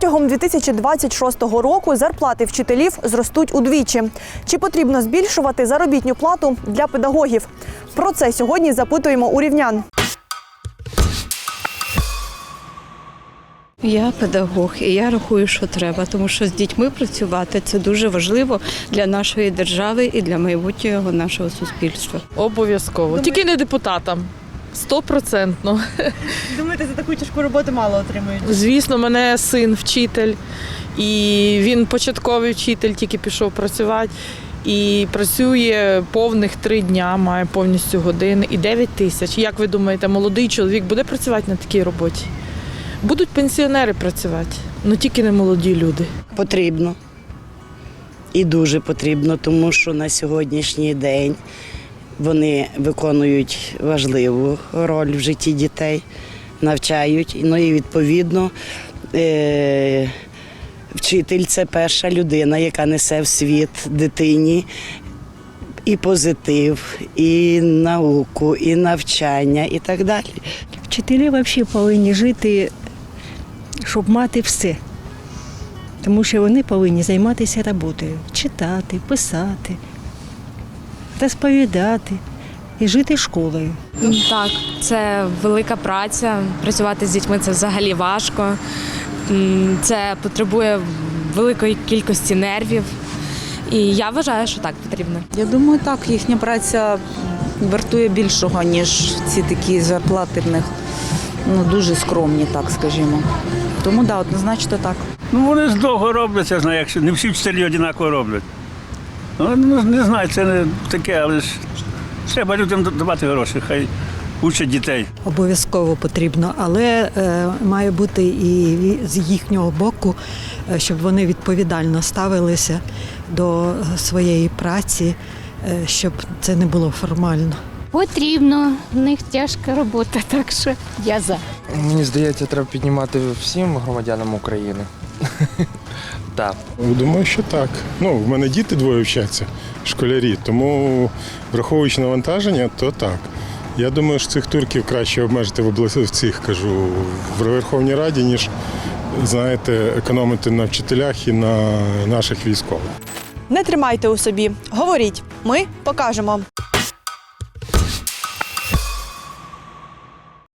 Протягом 2026 року зарплати вчителів зростуть удвічі. Чи потрібно збільшувати заробітню плату для педагогів? Про це сьогодні запитуємо у рівнян. Я педагог, і я рахую, що треба, тому що з дітьми працювати це дуже важливо для нашої держави і для майбутнього нашого суспільства. Обов'язково. Тільки не депутатам. Стопроцентно. Думаєте, за таку тяжку роботу мало отримують? Звісно, мене син вчитель, і він початковий вчитель, тільки пішов працювати. І працює повних три дня, має повністю години і 9 тисяч. Як ви думаєте, молодий чоловік буде працювати на такій роботі? Будуть пенсіонери працювати, але тільки не молоді люди. Потрібно. І дуже потрібно, тому що на сьогоднішній день вони виконують важливу роль в житті дітей, навчають. Ну і відповідно е- вчитель це перша людина, яка несе в світ дитині і позитив, і науку, і навчання, і так далі. Вчителі взагалі повинні жити, щоб мати все. Тому що вони повинні займатися роботою, читати, писати, розповідати і жити школою. Так, це велика праця. Працювати з дітьми це взагалі важко. Це потребує великої кількості нервів. І я вважаю, що так потрібно. Я думаю, так, їхня праця вартує більшого, ніж ці такі зарплати в них ну, дуже скромні, так скажімо. Тому да, однозначно так. Ну, вони ж довго роблять, я знаю, якщо не всі вчителі однаково роблять. Ну, ну, не знаю, це не таке, але ж треба людям давати гроші, хай учать дітей. Обов'язково потрібно, але е, має бути і з їхнього боку, е, щоб вони відповідально ставилися до своєї праці, е, щоб це не було формально. Потрібно, в них тяжка робота, так що я за. Мені здається, треба піднімати всім громадянам України. Так. Думаю, що так. Ну, в мене діти двоє вчаться, школярі, тому враховуючи навантаження, то так. Я думаю, що цих турків краще обмежити в області в цих, кажу, в Верховній Раді, ніж знаєте, економити на вчителях і на наших військових. Не тримайте у собі, говоріть. Ми покажемо.